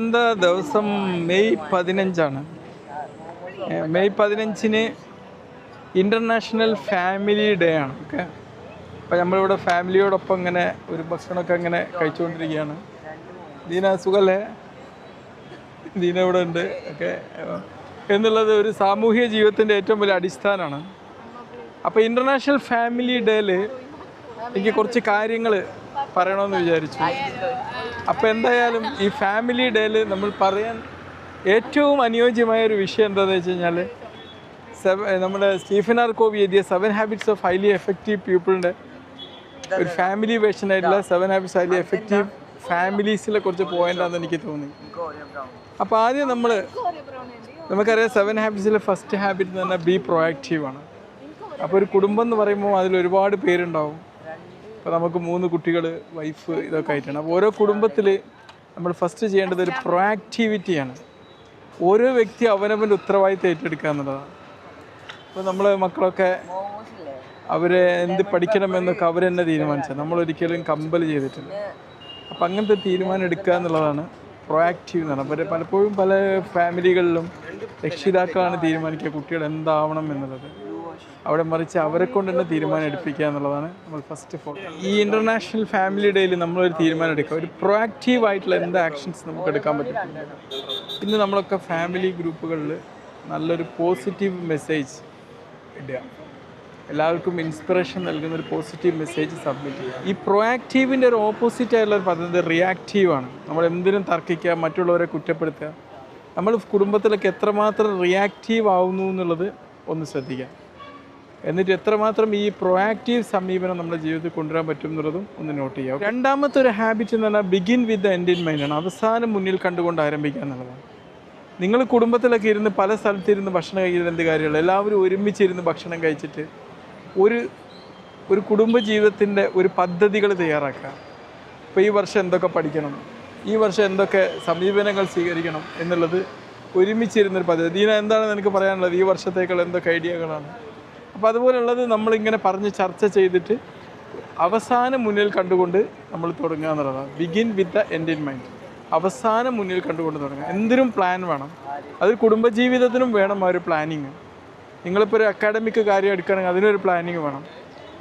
എന്താ ദിവസം മെയ് പതിനഞ്ചാണ്. മെയ് പതിനഞ്ചിന് ഇന്റർനാഷണൽ ഫാമിലി ഡേ ആണ് ഓക്കെ? അപ്പോൾ നമ്മളിവിടെ ഫാമിലിയോടൊപ്പം ഇങ്ങനെ ഒരു ഭക്ഷണമൊക്കെ ഇങ്ങനെ കഴിച്ചുകൊണ്ടിരിക്കുകയാണ്. ദീന സുഖല്ലേ? ദീന ഇവിടെ ഉണ്ട് ഓക്കെ? എന്നുള്ളത് ഒരു സാമൂഹിക ജീവിതത്തിന്റെ ഏറ്റവും വലിയ അടിസ്ഥാനമാണ്. അപ്പോൾ ഇന്റർനാഷണൽ ഫാമിലി ഡേയിൽ എനിക്ക് കുറച്ച് കാര്യങ്ങൾ പറയണമെന്ന് വിചാരിച്ചു. അപ്പോൾ എന്തായാലും ഈ ഫാമിലി ഡേയിൽ നമ്മൾ പറയാൻ ഏറ്റവും അനുയോജ്യമായ ഒരു വിഷയം എന്താണെന്ന് വെച്ച് കഴിഞ്ഞാൽ സെവ നമ്മുടെ സ്റ്റീഫൻ ആർ കോവി എഴുതിയ seven habits of highly effective പീപ്പിളിന്റെ ഒരു ഫാമിലി വേർഷൻ ആയിട്ടുള്ള സെവൻ ഹാബിറ്റ്സ് ഹൈലി എഫക്റ്റീവ് ഫാമിലീസിലെ കുറച്ച് പോയിന്റാണെന്ന് എനിക്ക് തോന്നി. അപ്പോൾ ആദ്യം നമ്മൾ നമുക്കറിയാം സെവൻ ഹാബിറ്റ്സിലെ ഫസ്റ്റ് ഹാബിറ്റ് എന്ന് പറഞ്ഞാൽ ബി പ്രൊയാക്റ്റീവ് ആണ്. അപ്പോൾ ഒരു കുടുംബം എന്ന് പറയുമ്പോൾ അതിൽ ഒരുപാട് പേരുണ്ടാവും. അപ്പോൾ നമുക്ക് മൂന്ന് കുട്ടികൾ വൈഫ് ഇതൊക്കെ ആയിട്ടാണ്. അപ്പോൾ ഓരോ കുടുംബത്തിൽ നമ്മൾ ഫസ്റ്റ് ചെയ്യേണ്ടത് ഒരു പ്രൊയാക്ടിവിറ്റിയാണ് ഓരോ വ്യക്തി അവനവന്റെ ഉത്തരവാദിത്തം ഏറ്റെടുക്കുക എന്നുള്ളതാണ്. അപ്പോൾ നമ്മൾ മക്കളൊക്കെ അവരെ എന്ത് പഠിക്കണമെന്നൊക്കെ അവർ തന്നെ തീരുമാനിച്ചത്. നമ്മൾ ഒരിക്കലും കമ്പൽ ചെയ്തിട്ടില്ല. അപ്പം അങ്ങനത്തെ തീരുമാനം എടുക്കുക എന്നുള്ളതാണ് പ്രൊയാക്റ്റീവ് എന്ന് പറഞ്ഞാൽ അപ്പോൾ പലപ്പോഴും പല ഫാമിലികളിലും രക്ഷിതാക്കളാണ് തീരുമാനിക്കുക കുട്ടികൾ എന്താവണം എന്നുള്ളത്. അവിടെ മറിച്ച് അവരെ കൊണ്ട് തന്നെ തീരുമാനം എടുപ്പിക്കുക എന്നുള്ളതാണ് നമ്മൾ ഫസ്റ്റ് ഓഫ് ഓൾ ഈ ഇന്റർനാഷണൽ ഫാമിലി ഡേയിൽ നമ്മളൊരു തീരുമാനം എടുക്കുക. ഒരു പ്രൊയാക്റ്റീവ് ആയിട്ടുള്ള എന്ത് ആക്ഷൻസ് നമുക്ക് എടുക്കാൻ പറ്റും? ഇന്ന് നമ്മളൊക്കെ ഫാമിലി ഗ്രൂപ്പുകളിൽ നല്ലൊരു പോസിറ്റീവ് മെസ്സേജ് ഇടുക. എല്ലാവർക്കും ഇൻസ്പിറേഷൻ നൽകുന്ന ഒരു പോസിറ്റീവ് മെസ്സേജ് സബ്മിറ്റ് ചെയ്യുക. ഈ പ്രൊയാക്റ്റീവിന്റെ ഒരു ഓപ്പോസിറ്റ് ആയിട്ടുള്ള ഒരു പദ്ധതി റിയാക്റ്റീവ് ആണ്. നമ്മൾ എന്തിനും തർക്കിക്കുക മറ്റുള്ളവരെ കുറ്റപ്പെടുത്തുക. നമ്മൾ കുടുംബത്തിലൊക്കെ എത്രമാത്രം റിയാക്റ്റീവ് ആവുന്നു എന്നുള്ളത് ഒന്ന് ശ്രദ്ധിക്കുക. എന്നിട്ട് എത്രമാത്രം ഈ പ്രൊയാക്റ്റീവ് സമീപനം നമ്മുടെ ജീവിതത്തിൽ കൊണ്ടുവരാൻ പറ്റും എന്നുള്ളതും ഒന്ന് നോട്ട് ചെയ്യാം. രണ്ടാമത്തെ ഒരു ഹാബിറ്റ് എന്ന് പറഞ്ഞാൽ begin with the end in മൈൻഡാണ് അവസാനം മുന്നിൽ കണ്ടുകൊണ്ട് ആരംഭിക്കുക എന്നുള്ളതാണ്. നിങ്ങൾ കുടുംബത്തിലൊക്കെ ഇരുന്ന് പല സ്ഥലത്തിരുന്ന് ഭക്ഷണം കഴിക്കുന്ന എന്ത് കാര്യമുള്ളൂ എല്ലാവരും ഒരുമിച്ചിരുന്ന് ഭക്ഷണം കഴിച്ചിട്ട് ഒരു ഒരു കുടുംബ ജീവിതത്തിന്റെ ഒരു പദ്ധതികൾ തയ്യാറാക്കുക. ഇപ്പോൾ ഈ വർഷം എന്തൊക്കെ പഠിക്കണം? ഈ വർഷം എന്തൊക്കെ സമീപനങ്ങൾ സ്വീകരിക്കണം എന്നുള്ളത് ഒരുമിച്ചിരുന്നൊരു പദ്ധതി. ദീന എന്താണ് നിനക്ക് പറയാനുള്ളത്? ഈ വർഷത്തേക്കുള്ള എന്തൊക്കെ ഐഡിയകളാണ് അപ്പോൾ അതുപോലുള്ളത് നമ്മളിങ്ങനെ പറഞ്ഞ് ചർച്ച ചെയ്തിട്ട് അവസാനം മുന്നിൽ കണ്ടുകൊണ്ട് നമ്മൾ തുടങ്ങുക എന്നുള്ളതാണ്. Begin with the end in mind അവസാനം മുന്നിൽ കണ്ടുകൊണ്ട് തുടങ്ങുക. എന്തിനും പ്ലാൻ വേണം. അത് കുടുംബജീവിതത്തിനും വേണം ആ ഒരു പ്ലാനിങ് നിങ്ങളിപ്പോൾ ഒരു അക്കാഡമിക് കാര്യം എടുക്കുകയാണെങ്കിൽ അതിനൊരു പ്ലാനിങ് വേണം.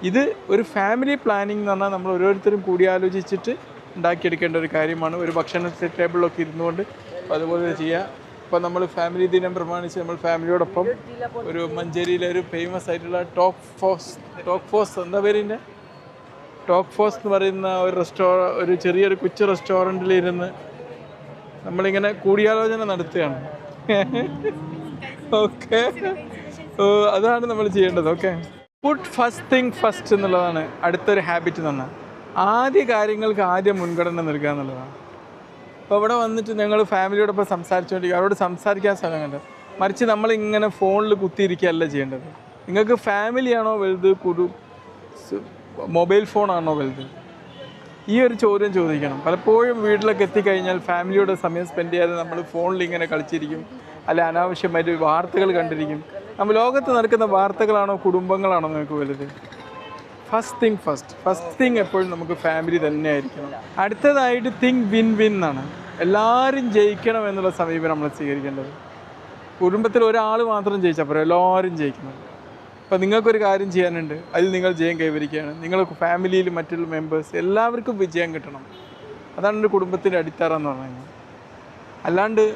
ഇത് ഒരു ഫാമിലി പ്ലാനിങ് എന്ന് പറഞ്ഞാൽ നമ്മൾ ഓരോരുത്തരും കൂടിയാലോചിച്ചിട്ട് ഉണ്ടാക്കിയെടുക്കേണ്ട ഒരു കാര്യമാണ്. ഒരു ഭക്ഷണ ടേബിളിലൊക്കെ ഇരുന്നുകൊണ്ട് അതുപോലെ ചെയ്യുക. ഇപ്പോൾ നമ്മൾ ഫാമിലി ദിനം പ്രമാണിച്ച് നമ്മൾ ഫാമിലിയോടൊപ്പം ഒരു മഞ്ചേരിയിലെ ഒരു ഫേമസ് ആയിട്ടുള്ള ടോപ്പ് ഫോസ് ടോപ്പ് ഫോസ് എന്താ പേരിന്റെ? ടോപ്പ് ഫോസ് എന്ന് പറയുന്ന ഒരു റെസ്റ്റോ ഒരു ചെറിയൊരു കൊച്ചു റെസ്റ്റോറന്റിൽ ഇരുന്ന് നമ്മളിങ്ങനെ കൂടിയാലോചന നടത്തുകയാണ്. ഓക്കെ അതാണ് നമ്മൾ ചെയ്യേണ്ടത്. Okay put first thing first എന്നുള്ളതാണ് അടുത്തൊരു ഹാബിറ്റ് തന്നെ. ആദ്യ കാര്യങ്ങൾക്ക് ആദ്യം മുൻഗണന നൽകുക എന്നുള്ളതാണ്. അപ്പോൾ ഇവിടെ വന്നിട്ട് ഞങ്ങൾ ഫാമിലിയോടൊപ്പം സംസാരിച്ചുകൊണ്ടിരിക്കുക അവരോട് സംസാരിക്കാൻ സ്ഥലം കണ്ട്. മറിച്ച് നമ്മളിങ്ങനെ ഫോണിൽ കുത്തിയിരിക്കുകയല്ല ചെയ്യേണ്ടത്. നിങ്ങൾക്ക് ഫാമിലിയാണോ വലുത് കുടു മൊബൈൽ ഫോണാണോ വലുത്? ഈ ഒരു ചോദ്യം ചോദിക്കണം. പലപ്പോഴും വീട്ടിലൊക്കെ എത്തിക്കഴിഞ്ഞാൽ ഫാമിലിയോട് സമയം സ്പെൻഡ് ചെയ്യാതെ നമ്മൾ ഫോണിൽ ഇങ്ങനെ കളിച്ചിരിക്കും. അല്ലെ അനാവശ്യമായിട്ട് വാർത്തകൾ കണ്ടിരിക്കും. നമ്മൾ ലോകത്ത് നടക്കുന്ന വാർത്തകളാണോ കുടുംബങ്ങളാണോ നിങ്ങൾക്ക് വലുത്? First thing first first thing എപ്പോഴും നമുക്ക് ഫാമിലി തന്നെ ആയിരിക്കണം. അടുത്തതായിട്ട് തിങ് വിൻ വിൻ എന്നാണ്. എല്ലാവരും ജയിക്കണം എന്നുള്ള സമീപനം നമ്മൾ സ്വീകരിക്കേണ്ടത്. കുടുംബത്തിൽ ഒരാൾ മാത്രം ജയിച്ചാൽ പോരാ എല്ലാവരും ജയിക്കണം. അപ്പം നിങ്ങൾക്കൊരു കാര്യം ചെയ്യാനുണ്ട്. അതിൽ നിങ്ങൾ ജയം കൈവരിക്കുകയാണ്. നിങ്ങൾ ഫാമിലിയിൽ മറ്റുള്ള മെമ്പേഴ്സ് എല്ലാവർക്കും വിജയം കിട്ടണം. അതാണ് ഒരു കുടുംബത്തിന്റെ അടിത്തറ എന്ന് പറഞ്ഞു കഴിഞ്ഞാൽ. അല്ലാണ്ട്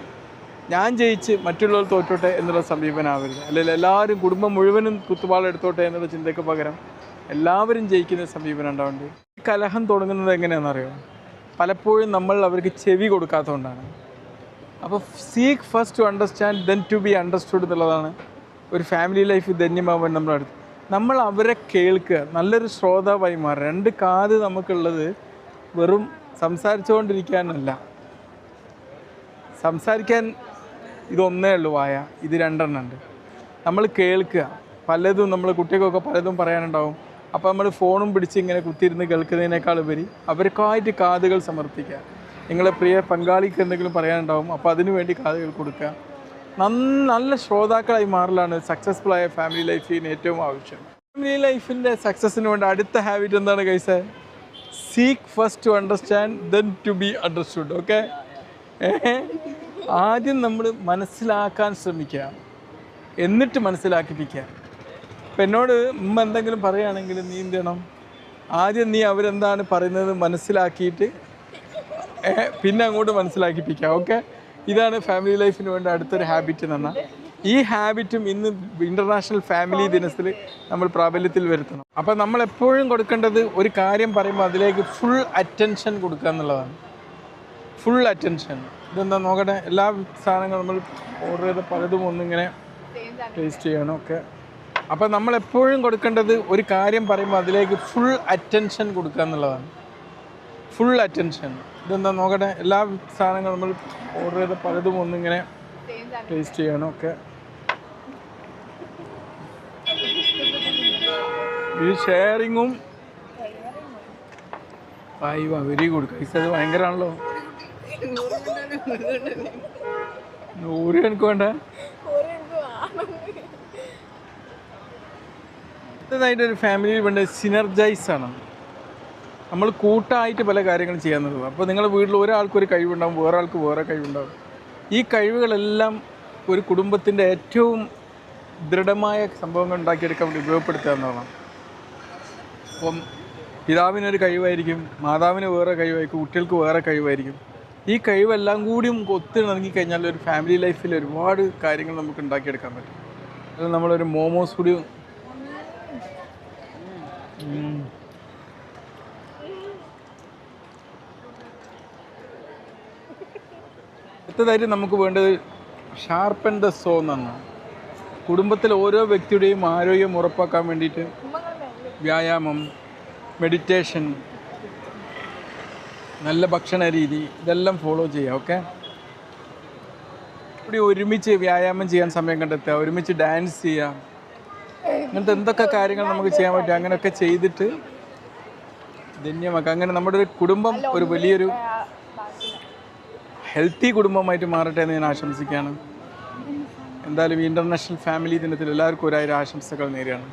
ഞാൻ ജയിച്ച് മറ്റുള്ളവർ തോറ്റോട്ടെ എന്നുള്ള സമീപനമാവരുത് അല്ലെങ്കിൽ എല്ലാവരും കുടുംബം മുഴുവനും കുത്തുപാളെടുത്തോട്ടെ എന്നുള്ള ചിന്തയ്ക്ക് പകരം എല്ലാവരും ജയിക്കുന്ന സമീപനം ഈ കലഹം തുടങ്ങുന്നത് എങ്ങനെയാണെന്നറിയോ? പലപ്പോഴും നമ്മൾ അവർക്ക് ചെവി കൊടുക്കാത്തതുകൊണ്ടാണ്. അപ്പോൾ seek first to understand then to be understood എന്നുള്ളതാണ് ഒരു ഫാമിലി ലൈഫ് ധന്യമാവാൻ നമ്മുടെ അടുത്ത്. നമ്മൾ അവരെ കേൾക്കുക നല്ലൊരു ശ്രോതാവായി മാറുക. രണ്ട് കാത് നമുക്കുള്ളത് വെറും സംസാരിച്ചുകൊണ്ടിരിക്കാനല്ല. സംസാരിക്കാൻ ഇതൊന്നേ ഉള്ളൂ വായ ഇത് രണ്ടെണ്ണം ഉണ്ട്. നമ്മൾ കേൾക്കുക. പലതും നമ്മൾ കുട്ടികൾക്കൊക്കെ പലതും പറയാനുണ്ടാവും. അപ്പോൾ നമ്മൾ ഫോണും പിടിച്ച് ഇങ്ങനെ കുത്തിയിരുന്ന് കേൾക്കുന്നതിനേക്കാൾ ഉപരി അവർക്കായിട്ട് കാതുകൾ സമർപ്പിക്കുക. നിങ്ങളെ പ്രിയ പങ്കാളിക്ക് എന്തെങ്കിലും പറയാനുണ്ടാവും അപ്പോൾ അതിനു വേണ്ടി കാതുകൾ കൊടുക്കുക. നല്ല ശ്രോതാക്കളായി മാറലാണ് സക്സസ്ഫുൾ ആയ ഫാമിലി ലൈഫിന് ഏറ്റവും ആവശ്യം. ഫാമിലി ലൈഫിന്റെ സക്സസ്സിന് വേണ്ട അടുത്ത ഹാബിറ്റ് എന്താണ് കൈസ seek first to understand then to be understood okay ആദ്യം നമ്മൾ മനസ്സിലാക്കാൻ ശ്രമിക്കുക. എന്നിട്ട് മനസ്സിലാക്കിപ്പിക്കുക. ഇപ്പം എന്നോട് ഉമ്മ എന്തെങ്കിലും പറയുകയാണെങ്കിൽ നീ എന്ത് ചെയ്യണം? ആദ്യം നീ അവരെന്താണ് പറയുന്നത് മനസ്സിലാക്കിയിട്ട് പിന്നെ അങ്ങോട്ട് മനസ്സിലാക്കിപ്പിക്കുക ഓക്കെ? ഇതാണ് ഫാമിലി ലൈഫിന് വേണ്ട അടുത്തൊരു ഹാബിറ്റ് എന്ന് പറഞ്ഞാൽ ഈ ഹാബിറ്റും ഇന്ന് ഇന്റർനാഷണൽ ഫാമിലി ദിനത്തിൽ നമ്മൾ പ്രാബല്യത്തിൽ വരുത്തണം. അപ്പം നമ്മൾ എപ്പോഴും കൊടുക്കേണ്ടത് ഒരു കാര്യം പറയുമ്പോൾ അതിലേക്ക് ഫുൾ അറ്റൻഷൻ കൊടുക്കുക എന്നുള്ളതാണ്. ഫുൾ അറ്റൻഷൻ ഇതെന്താ നോക്കട്ടെ? എല്ലാ സാധനങ്ങളും നമ്മൾ ഓർഡർ ചെയ്ത പലതും ഒന്നിങ്ങനെ ടേസ്റ്റ് ചെയ്യണം ഒക്കെ അപ്പം നമ്മൾ എപ്പോഴും കൊടുക്കേണ്ടത് ഒരു കാര്യം പറയുമ്പോൾ അതിലേക്ക് ഫുൾ അറ്റൻഷൻ കൊടുക്കുക എന്നുള്ളതാണ്. ഫുൾ അറ്റൻഷൻ ഇതെന്താ നോക്കട്ടെ? എല്ലാ സാധനങ്ങളും നമ്മൾ ഓർഡർ ചെയ്ത പലതും ഒന്നിങ്ങനെ ടേസ്റ്റ് ചെയ്യണം. ഒക്കെ ഈ ഷെയറിങ്ങും അയ്യോ വെരി ഗുഡ് കൈസ് അത് ഭയങ്കരമാണല്ലോ നൂറ് എനിക്ക് വേണ്ട. അടുത്തതായിട്ട് ഒരു ഫാമിലിയിൽ വേണ്ട സിനർജൈസ് ആണ്. നമ്മൾ കൂട്ടായിട്ട് പല കാര്യങ്ങളും ചെയ്യാൻ നോക്കും അപ്പോൾ നിങ്ങളുടെ വീട്ടിൽ ഒരാൾക്കൊരു കഴിവുണ്ടാകും വേറെ ആൾക്ക് വേറെ കഴിവുണ്ടാകും ഈ കഴിവുകളെല്ലാം ഒരു കുടുംബത്തിന്റെ ഏറ്റവും ദൃഢമായ സംഭവങ്ങൾ ഉണ്ടാക്കിയെടുക്കാൻ വേണ്ടി ഉപയോഗപ്പെടുത്തുക എന്നുള്ളതാണ്. അപ്പം പിതാവിനൊരു കഴിവായിരിക്കും മാതാവിന് വേറെ കഴിവായിരിക്കും കുട്ടികൾക്ക് വേറെ കഴിവായിരിക്കും. ഈ കഴിവെല്ലാം കൂടിയും ഒത്തിണങ്ങി കഴിഞ്ഞാൽ ഒരു ഫാമിലി ലൈഫിൽ ഒരുപാട് കാര്യങ്ങൾ നമുക്ക് ഉണ്ടാക്കിയെടുക്കാൻ പറ്റും. അത് നമ്മളൊരു കൂടി ഉം. അടുത്തതായിട്ട് നമുക്ക് വേണ്ടത് ഷാർപ്പൻ ദ സോ എന്നാണ്. കുടുംബത്തിലെ ഓരോ വ്യക്തിയുടെയും ആരോഗ്യം ഉറപ്പാക്കാൻ വേണ്ടിയിട്ട് വ്യായാമം മെഡിറ്റേഷൻ നല്ല ഭക്ഷണ രീതി ഇതെല്ലാം ഫോളോ ചെയ്യുക ഓക്കെ ഇവിടെ ഒരുമിച്ച് വ്യായാമം ചെയ്യാൻ സമയം കണ്ടെത്തുക ഒരുമിച്ച് ഡാൻസ് ചെയ്യുക അങ്ങനത്തെ എന്തൊക്കെ കാര്യങ്ങൾ നമുക്ക് ചെയ്യാൻ പറ്റും? അങ്ങനെയൊക്കെ ചെയ്തിട്ട് ധന്യമാക്കുക അങ്ങനെ നമ്മുടെ ഒരു കുടുംബം ഒരു വലിയൊരു ഹെൽത്തി കുടുംബമായിട്ട് മാറട്ടെ എന്ന് ഞാൻ ആശംസിക്കുകയാണ്. എന്തായാലും ഈ ഇന്റർനാഷണൽ ഫാമിലി ദിനത്തിൽ എല്ലാവർക്കും ഒരായിരം ആശംസകൾ നേരെയാണ്